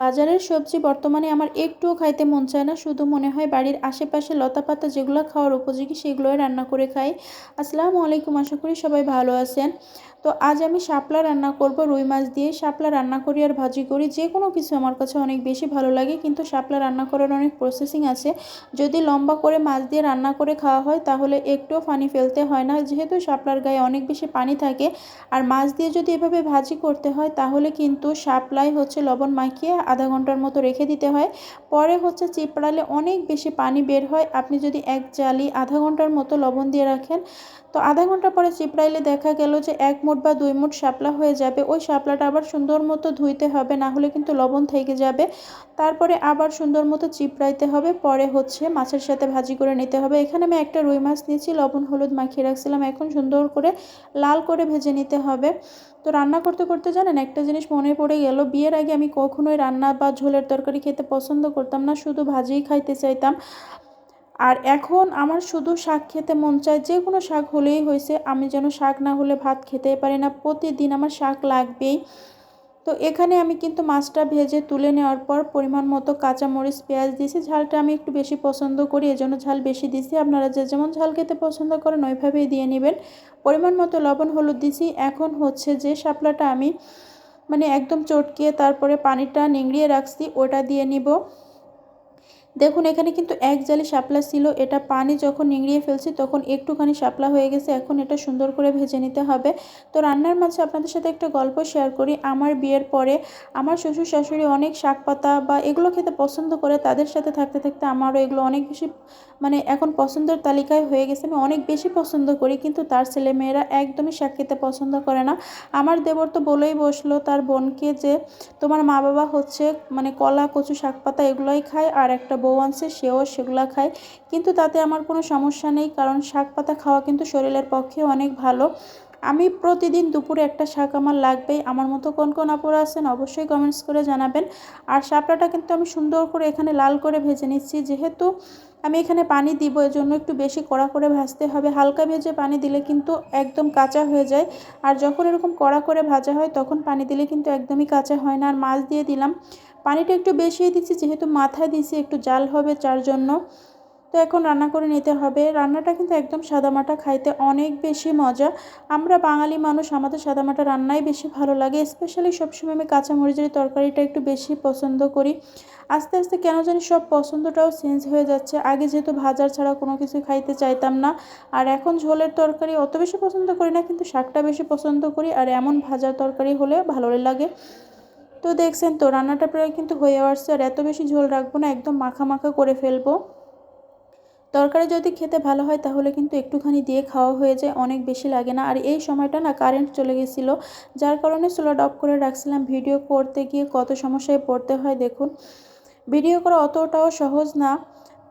বাজারের সবজি বর্তমানে আমার একটুও খাইতে মন চায় না, শুধু মনে হয় বাড়ির আশেপাশে লতা পাতা যেগুলো খাওয়ার উপযোগী সেগুলোই রান্না করে খাই। আসসালামু আলাইকুম, আশা করি সবাই ভালো আছেন। তো আজ আমি শাপলা রান্না করব। রুই মাছ দিয়ে শাপলা রান্না করি আর ভাজি করি। যে কোনো কিছু আমার কাছে অনেক বেশি ভালো লাগে, কিন্তু শাপলা রান্না করার অনেক প্রসেসিং আছে। যদি লম্বা করে মাছ দিয়ে রান্না করে খাওয়া হয়, তাহলে একটুও পানি ফেলতে হয় না। যেহেতু শাপলার গায়ে অনেক বেশি পানি থাকে, আর মাছ দিয়ে যদি এভাবে ভাজি করতে হয়, তাহলে কিন্তু শাপলাই হচ্ছে লবণ মাখিয়ে আধা ঘণ্টার মতো রেখে দিতে হয়। পরে হচ্ছে চিপড়ালে অনেক বেশি পানি বের হয়। আপনি যদি এক জালি আধা ঘণ্টার মতো লবণ দিয়ে রাখেন, তো আধা ঘণ্টা পরে চিপড়াইলে দেখা গেল যে এক মুঠ বা দুই মুঠ শাপলা হয়ে যাবে। ওই শাপলাটা আবার সুন্দর মতো ধুইতে হবে, না হলে কিন্তু লবণ থেকে যাবে। তারপরে আবার সুন্দর মতো চিপড়াইতে হবে, পরে হচ্ছে মাছের সাথে ভাজি করে নিতে হবে। এখানে আমি একটা রুই মাছ নিয়েছি, লবণ, হলুদ মাখিয়ে রাখছিলাম। এখন সুন্দর করে লাল করে ভেজে নিতে হবে। তো রান্না করতে করতে জানেন, একটা জিনিস মনে পড়ে গেল, বিয়ের আগে আমি কখনোই রান্না বা ঝোলের তরকারি খেতে পছন্দ করতাম না, শুধু ভাজিই খাইতে চাইতাম। আর এখন আমার শুধু শাক খেতে মন চায়, যে কোনো শাক হলেই হয়েছে, আমি যেন শাক না হলে ভাত খেতেই পারি না, প্রতিদিন আমার শাক লাগবেই। তো এখানে আমি কিন্তু মাছটা ভেজে তুলে নেওয়ার পর পরিমাণ মতো কাঁচামরিচ, পেঁয়াজ দিয়েছি, ঝালটা আমি একটু বেশি পছন্দ করি, এজন্য ঝাল বেশি দিছি আপনারা যে যেমন ঝাল খেতে পছন্দ করেন, ওইভাবেই দিয়ে নেবেন। পরিমাণ মতো লবণ, হলুদ দিছি এখন হচ্ছে যে শাপলাটা আমি মানে একদম চটকিয়ে তারপরে পানিটা নিংড়িয়ে রাখছি, ওটা দিয়ে নিব। দেখুন, এখানে কিন্তু এক জালি শাপলা ছিল। এটা পানি যখন নিংড়িয়ে ফেলছি, তখন একটুখানি শাপলা হয়ে গেছে। এখন এটা সুন্দর করে ভেজে নিতে হবে। তো রান্নার মাঝে আপনাদের সাথে একটা গল্প শেয়ার করি। আমার বিয়ের পরে আমার শ্বশুর শাশুড়ি অনেক শাক পাতা বা এগুলো খেতে পছন্দ করে। তাদের সাথে থাকতে থাকতে আমারও এগুলো অনেক বেশি মানে এখন পছন্দের তালিকায় হয়ে গেছে। আমি অনেক বেশি পছন্দ করি, কিন্তু তার ছেলে মেয়েরা একদমই শাক খেতে পছন্দ করে না। আমার দেবর তো বলেই বসল তার বোনকে যে, তোমার মা বাবা হচ্ছে মানে কলা, কচু, শাক পাতা এগুলোই খায়, আর একটা বউ আনছে, সেও সেগুলো খায়। কিন্তু তাতে আমার কোনো সমস্যা নেই, কারণ শাক পাতা খাওয়া কিন্তু শরীরের পক্ষে অনেক ভালো। আমি প্রতিদিন দুপুরে একটা শাক আমার লাগবেই আমার মতো কোন কোন আপুরা আছেন অবশ্যই কমেন্টস করে জানাবেন। আর শাপলাটা কিন্তু আমি সুন্দর করে এখানে লাল করে ভেজে নিচ্ছি, যেহেতু আমি এখানে পানি দিব এর জন্য একটু বেশি কড়া করে ভাজতে হবে। হালকা ভেজে পানি দিলে কিন্তু একদম কাঁচা হয়ে যায়। আর যখন এরকম কড়া করে ভাজা হয়, তখন পানি দিলে কিন্তু একদমই কাঁচা হয় না। আর মাছ দিয়ে দিলাম। পানিটা একটু বেশিই দিচ্ছি, যেহেতু মাথায় দিচ্ছি একটু জাল হবে চার জন্য। তো এখন রান্না করে নিতে হবে। রান্নাটা কিন্তু একদম সাদামাটা খাইতে অনেক বেশি মজা। আমরা বাঙালি মানুষ, আমাদের সাদামাটা রান্নাই বেশি ভালো লাগে। স্পেশালি সবসময় আমি কাঁচামরিচের তরকারিটা একটু বেশি পছন্দ করি। আস্তে আস্তে কেন জানি সব পছন্দটাও চেঞ্জ হয়ে যাচ্ছে। আগে যেহেতু ভাজার ছাড়া কোনো কিছু খাইতে চাইতাম না। আর এখন ঝোলের তরকারি অত বেশি পছন্দ করি না, কিন্তু শাকটা বেশি পছন্দ করি। আর এমন ভাজার তরকারি হলে ভালোই লাগে। তো দেখছেন তো, রান্নাটা প্রায় কিন্তু হয়ে আসছে আর এত বেশি ঝোল রাখব না, একদম মাখা মাখা করে ফেলব। তরকারি যদি খেতে ভালো হয়, তাহলে কিন্তু একটুখানি দিয়ে খাওয়া হয়ে যায়, অনেক বেশি লাগে না। আর এই সময়টা না কারেন্ট চলে গেছিল, যার কারণে সোলার অফ করে রাখছিলাম ভিডিও করতে গিয়ে কত সমস্যায় পড়তে হয় দেখুন। ভিডিও করা অতটাও সহজ না।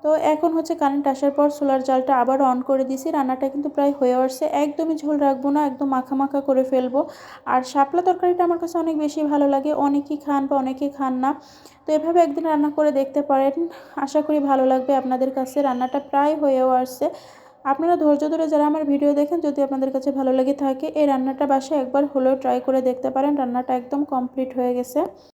তো এখন হচ্ছে কারেন্ট আসার পর সোলার জালটা আবার অন করে দিছি রান্নাটা কিন্তু প্রায় হয়ে আসছে। একদমই ঝোল রাখব না, একদম মাখা মাখা করে ফেলব। আর শাপলা তরকারিটা আমার কাছে অনেক বেশি ভালো লাগে। অনেকেই খান বা অনেকেই খান না। তো এভাবে একদিন রান্না করে দেখতে পারেন। আশা করি ভালো লাগবে আপনাদের কাছে। রান্নাটা প্রায় হয়েও আসছে। আপনারা ধৈর্য ধরে যারা আমার ভিডিও দেখেন, যদি আপনাদের কাছে ভালো লেগে থাকে, এই রান্নাটা বাসায় একবার হলেও ট্রাই করে দেখতে পারেন। রান্নাটা একদম কমপ্লিট হয়ে গেছে।